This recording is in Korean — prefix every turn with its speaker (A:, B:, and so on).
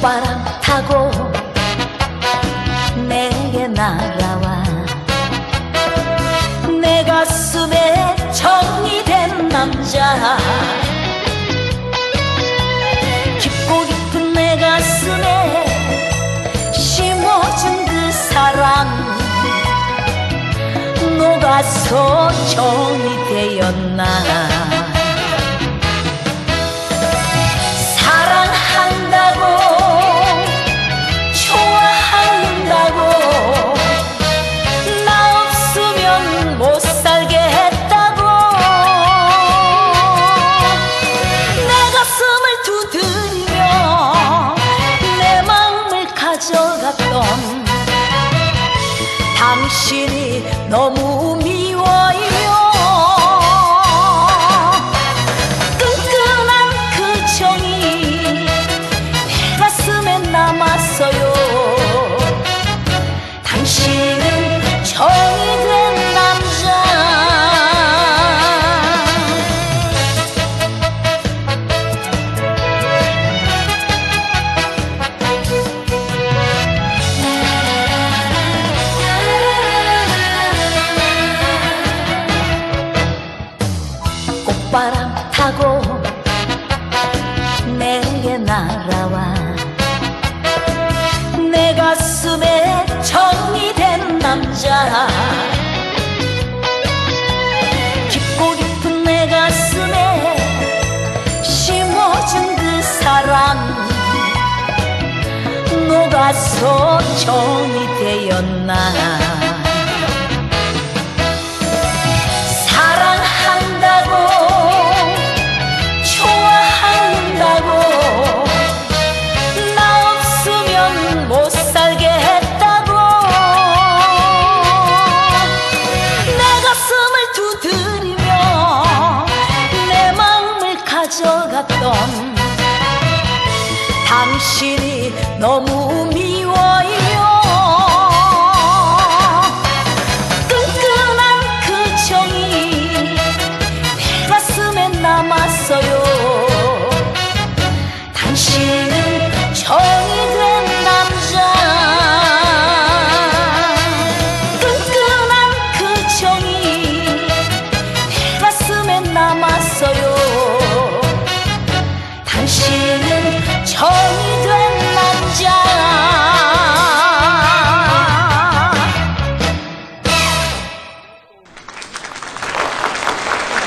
A: 바람 타고 내게 날아와. 내 가슴에 정리된 남자. 깊고 깊은 내 가슴에 심어준 그 사랑. 녹아서 정이 되었나. 당신이 너무 바람 타고 내게 날아와. 내 가슴에 정이 된 남자. 깊고 깊은 내 가슴에 심어준 그 사랑. 녹아서 정이 되었나 당신이 너무